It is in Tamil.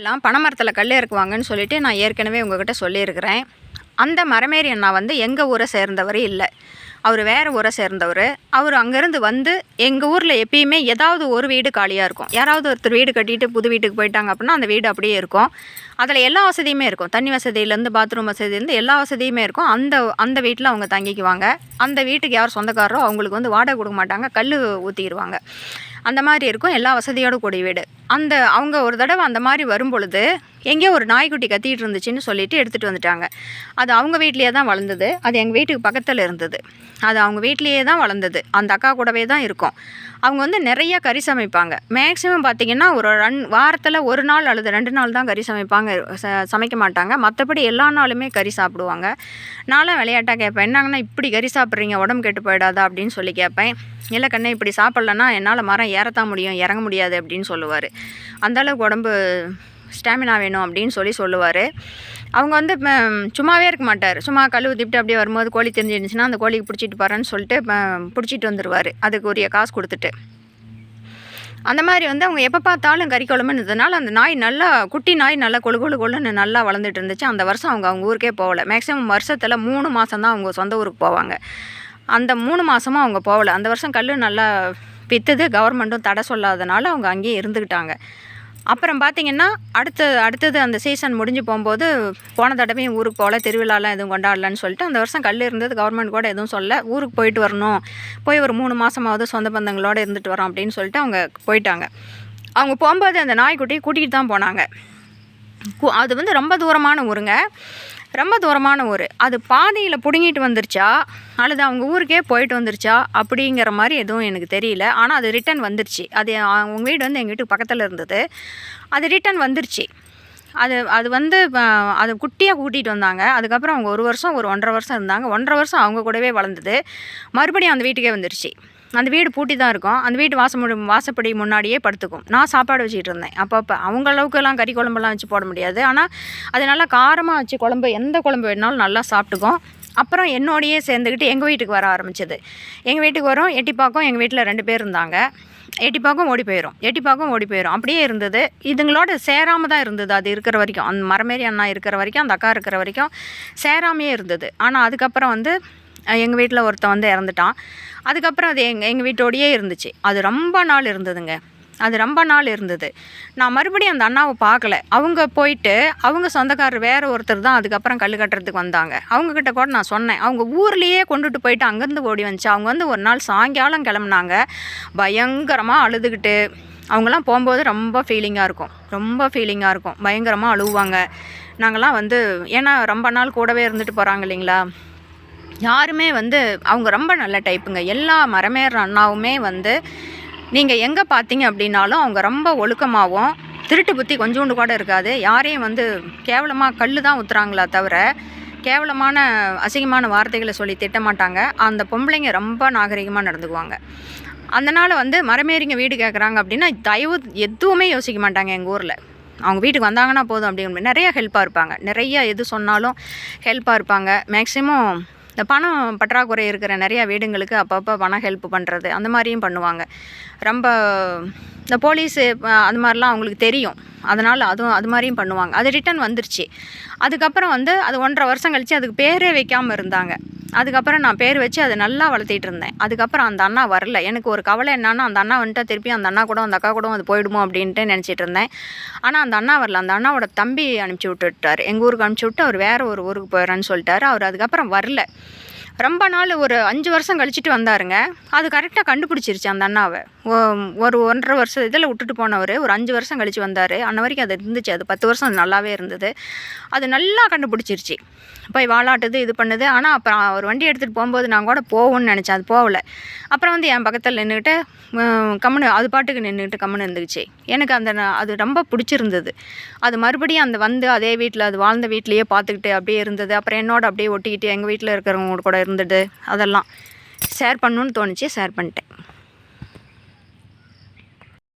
எல்லாம் பனைமரத்தில் கல் இறக்குவாங்கன்னு சொல்லிட்டு நான் ஏற்கனவே உங்ககிட்ட சொல்லியிருக்கிறேன். அந்த மரமேறி அண்ணா வந்து எங்கள் ஊரை சேர்ந்தவர் இல்லை. அவர் வேறு ஊரை சேர்ந்தவர். அவர் அங்கேருந்து வந்து எங்கள் ஊரில் எப்பயுமே ஏதாவது ஒரு வீடு காலியாக இருக்கும். யாராவது ஒருத்தர் வீடு கட்டிட்டு புது வீட்டுக்கு போயிட்டாங்க அப்படின்னா அந்த வீடு அப்படியே இருக்கும். அதில் எல்லா வசதியுமே இருக்கும். தண்ணி வசதியிலேருந்து பாத்ரூம் வசதியிலேருந்து எல்லா வசதியுமே இருக்கும். அந்த அந்த வீட்டில் அவங்க தங்கிக்குவாங்க. அந்த வீட்டுக்கு யார் சொந்தக்காரரோ அவங்களுக்கு வந்து வாடகை கொடுக்க மாட்டாங்க. கல் ஊற்றிடுவாங்க அந்த மாதிரி இருக்கும். எல்லா வசதியோடு கூடிய வீடு. அந்த அவங்க ஒரு தடவை அந்த மாதிரி வரும் பொழுது எங்கேயோ ஒரு நாய்க்குட்டி கத்திட்டு இருந்துச்சுன்னு சொல்லிட்டு எடுத்துகிட்டு வந்துட்டாங்க. அது அவங்க வீட்லேயே தான் வளர்ந்தது. அது எங்கள் வீட்டுக்கு பக்கத்தில் இருந்தது. அது அவங்க வீட்லேயே தான் வளர்ந்தது. அந்த அக்கா கூடவே தான் இருக்கும். அவங்க வந்து நிறைய கறி சமைப்பாங்க. மேக்ஸிமம் பார்த்திங்கன்னா ஒரு ரன் வாரத்தில் ஒரு நாள் அல்லது ரெண்டு நாள் தான் கறி சமைப்பாங்க. ச சமைக்க மாட்டாங்க. மற்றபடி எல்லா நாளுமே கறி சாப்பிடுவாங்க. நானும் விளையாட்டாக கேட்பேன். என்னங்கன்னா இப்படி கறி சாப்பிட்றீங்க? உடம்பு கெட்டு போயிடாதா? அப்படின்னு சொல்லி கேட்பேன். இல்லை கண்ணே இப்படி சாப்பிட்லன்னா என்னால் மரம் ஏறத்தான் முடியும். இறங்க முடியாது. அப்படின்னு சொல்லுவார். அந்தளவுக்கு உடம்பு ஸ்டாமினா வேணும் அப்படின்னு சொல்லி சொல்லுவார். அவங்க வந்து சும்மாவே இருக்க மாட்டார். சும்மா கல் ஊற்றிட்டு அப்படியே வரும்போது கோழி தெரிஞ்சிருந்துச்சுன்னா அந்த கோழிக்கு பிடிச்சிட்டு போகிறேன்னு சொல்லிட்டு பிடிச்சிட்டு வந்துடுவார் அதுக்கு உரிய காசு கொடுத்துட்டு. அந்த மாதிரி வந்து அவங்க எப்போ பார்த்தாலும் கறி குழம்புன்றதுனால அந்த நாய் நல்லா குட்டி நாய் நல்லா கொழு கொழு கொழுன்னு நல்லா வளர்ந்துட்டு இருந்துச்சு. அந்த வருஷம் அவங்க அவங்க ஊருக்கே போகலை. மேக்ஸிமம் வருஷத்தில் மூணு மாதம் தான் அவங்க சொந்த ஊருக்கு போவாங்க. அந்த மூணு மாதமும் அவங்க போகல. அந்த வருஷம் கல் நல்லா விற்றுது கவர்மெண்ட்டும் தடை சொல்லாதனால அவங்க அங்கேயே இருந்துக்கிட்டாங்க அப்புறம் பார்த்தீங்கன்னா அடுத்த அடுத்தது அந்த சீசன் முடிஞ்சு போகும்போது போன தடவையும் ஊருக்கு போகல திருவிழாலாம் எதுவும் கொண்டாடலன்னு சொல்லிட்டு அந்த வருஷம் கல் இருந்தது கவர்மெண்ட் கூட எதுவும் சொல்ல ஊருக்கு போயிட்டு வரணும். போய் ஒரு மூணு மாதமாவது சொந்த பந்தங்களோடு இருந்துட்டு வரோம் அப்படின்னு சொல்லிட்டு அவங்க போயிட்டாங்க. அவங்க போகும்போது அந்த நாய்க்குட்டியை கூட்டிகிட்டு தான் போனாங்க. கு- அது வந்து ரொம்ப தூரமான ஊருங்க. ரொம்ப தூரமான ஊர். அது பாதையில் பிடுங்கிட்டு வந்துருச்சா? அல்லது அவங்க ஊருக்கே போயிட்டு வந்துருச்சா? அப்படிங்கிற மாதிரி எதுவும் எனக்கு தெரியல. ஆனால் அது ரிட்டன் வந்துருச்சு. அது அவங்க வீடு வந்து எங்கள் வீட்டுக்கு பக்கத்தில் இருந்தது. அது ரிட்டன் வந்துருச்சு. அது அது வந்து அது குட்டியாக கூட்டிகிட்டு வந்தாங்க. அதுக்கப்புறம் அவங்க ஒரு வருஷம் ஒரு ஒன்றரை வருஷம் இருந்தாங்க. ஒன்றரை வருஷம் அவங்க கூடவே வளர்ந்தது. மறுபடியும் அந்த வீட்டுக்கே வந்துருச்சு. அந்த வீடு பூட்டி தான் இருக்கும். அந்த வீட்டு வாசம் முடி- வாசப்படி முன்னாடியே படுத்துக்கும். நான் சாப்பாடு வச்சுக்கிட்டு இருந்தேன். அப்பப்போ அவங்க அளவுக்குலாம் கறி குழம்புலாம் வச்சு போட முடியாது. ஆனால் அது நல்லா காரமாக வச்சு குழம்பு எந்த குழம்பு வேணாலும் நல்லா சாப்பிட்டுக்கும். அப்புறம் என்னோடையே சேர்ந்துக்கிட்டு எங்கள் வீட்டுக்கு வர ஆரம்பிச்சது. எங்கள் வீட்டுக்கு வரும் எட்டிப்பாக்கம் எங்கள் வீட்டில் ரெண்டு பேர் இருந்தாங்க. எட்டிப்பாக்கம் ஓடி போயிடும் எட்டிப்பாக்கம் ஓடி போயிடும் அப்படியே இருந்தது. இதுங்களோட சேராமல் தான் இருந்தது. அது இருக்கிற வரைக்கும். அந்த மரமேரி அண்ணா இருக்கிற வரைக்கும் அந்த அக்கா இருக்கிற வரைக்கும் சேராமையே இருந்தது. ஆனால் அதுக்கப்புறம் வந்து எங்கள் வீட்டில் ஒருத்தன் வந்து இறந்துட்டான். அதுக்கப்புறம் அது எங்கள் எங்கள் வீட்டோடையே இருந்துச்சு. அது ரொம்ப நாள் இருந்ததுங்க. அது ரொம்ப நாள் இருந்தது. நான் மறுபடியும் அந்த அண்ணாவை பார்க்கல. அவங்க போயிட்டு அவங்க சொந்தக்காரர் வேறு ஒருத்தர் தான் அதுக்கப்புறம் கல் கட்டுறதுக்கு வந்தாங்க. அவங்கக்கிட்ட கூட நான் சொன்னேன். அவங்க ஊர்லேயே கொண்டுட்டு போயிட்டு அங்கேருந்து ஓடி வந்துச்சு. அவங்க வந்து ஒரு நாள் சாயங்காலம் கிளம்புனாங்க. பயங்கரமாக அழுதுகிட்டு. அவங்கெல்லாம் போகும்போது ரொம்ப ஃபீலிங்காக இருக்கும். ரொம்ப ஃபீலிங்காக இருக்கும். பயங்கரமாக அழுவாங்க நாங்கள்லாம் வந்து ஏன்னா ரொம்ப நாள் கூடவே இருந்துட்டு போகிறாங்க இல்லைங்களா? யாருமே வந்து அவங்க ரொம்ப நல்ல டைப்புங்க. எல்லா மரமேற அண்ணாவுமே வந்து நீங்கள் எங்கே பார்த்தீங்க அப்படின்னாலும் அவங்க ரொம்ப ஒழுக்கமாகவும் திருட்டு புத்தி கொஞ்சோண்டு கூட இருக்காது. யாரையும் வந்து கேவலமாக கல் தான் ஊற்றுறாங்களா தவிர கேவலமான அசிங்கமான வார்த்தைகளை சொல்லி திட்டமாட்டாங்க அந்த பொம்பளைங்க ரொம்ப நாகரிகமாக நடந்துக்குவாங்க. அதனால் வந்து மரமேறிங்க வீடு கேட்குறாங்க அப்படின்னா தயவு எதுவுமே யோசிக்க மாட்டாங்க எங்கள் ஊரில். அவங்க வீட்டுக்கு வந்தாங்கன்னா போதும் அப்படிங்கிற நிறைய ஹெல்ப்பாக இருப்பாங்க. நிறைய எது சொன்னாலும் ஹெல்ப்பாக இருப்பாங்க. மேக்ஸிமம் இந்த பணம் பற்றாக்குறை இருக்கிற நிறையா வீடுங்களுக்கு அப்பப்போ பணம் ஹெல்ப் பண்ணுறது அந்த மாதிரியும் பண்ணுவாங்க. ரொம்ப இந்த போலீஸு அது மாதிரிலாம் அவங்களுக்கு தெரியும். அதனால் அதுவும் அது மாதிரியும் பண்ணுவாங்க. அது ரிட்டன் வந்துருச்சு. அதுக்கப்புறம் வந்து அது ஒன்றரை வருஷம் கழித்து அதுக்கு பேரே வைக்காமல் இருந்தாங்க. அதுக்கப்புறம் நான் பேர் வச்சு அதை நல்லா வளர்த்திட்டு இருந்தேன். அதுக்கப்புறம் அந்த அண்ணா வரல. எனக்கு ஒரு கவலை என்னன்னா அந்த அண்ணா வந்துட்டா திருப்பி அந்த அண்ணா கூட அந்த அக்கா கூட அது போயிடுமோ அப்படின்ட்டு நினச்சிட்டு இருந்தேன். ஆனால் அந்த அண்ணா வரல. அந்த அண்ணாவோட தம்பி அனுப்பிச்சி விட்டுட்டார். எங்கள் ஊருக்கு அனுப்பிச்சி விட்டு அவர் வேறு ஒரு ஊருக்கு போயிடறேன்னு சொல்லிட்டாரு. அவர் அதுக்கப்புறம் வரல. ரொம்ப நாள் ஒரு அஞ்சு வருஷம் கழிச்சிட்டு வந்தாருங்க. அது கரெக்டாக கண்டுபிடிச்சிருச்சு அந்த அண்ணாவை. ஒரு ஒன்றரை வருஷம் இதில் விட்டுட்டு போனவர் ஒரு அஞ்சு வருஷம் கழிச்சு வந்தார். அன்ன வரைக்கும் அது இருந்துச்சு. அது பத்து வருஷம் அது நல்லாவே இருந்தது. அது நல்லா கண்டுபிடிச்சிருச்சு. போய் வாலாட்டுது இது பண்ணுது. ஆனால் அப்புறம் ஒரு வண்டி எடுத்துகிட்டு போகும்போது நான் கூட போகும்னு நினச்சேன். அது போகல. அப்புறம் வந்து என் பக்கத்தில் நின்றுக்கிட்டு கம்முனு அது பாட்டுக்கு நின்றுக்கிட்டு கம்முனு இருந்துச்சு எனக்கு அந்த ந- அது ரொம்ப பிடிச்சிருந்தது. அது மறுபடியும் அந்த வந்து அதே வீட்டில் அது வாழ்ந்த வீட்லேயே பார்த்துக்கிட்டு அப்படியே இருந்தது. அப்புறம் என்னோட அப்படியே ஒட்டிக்கிட்டு எங்கள் வீட்டில் இருக்கிறவங்க கூட இருந்தது. அதெல்லாம் ஷேர் பண்ணணுன்னு தோணுச்சு. ஷேர் பண்ணிட்டேன்.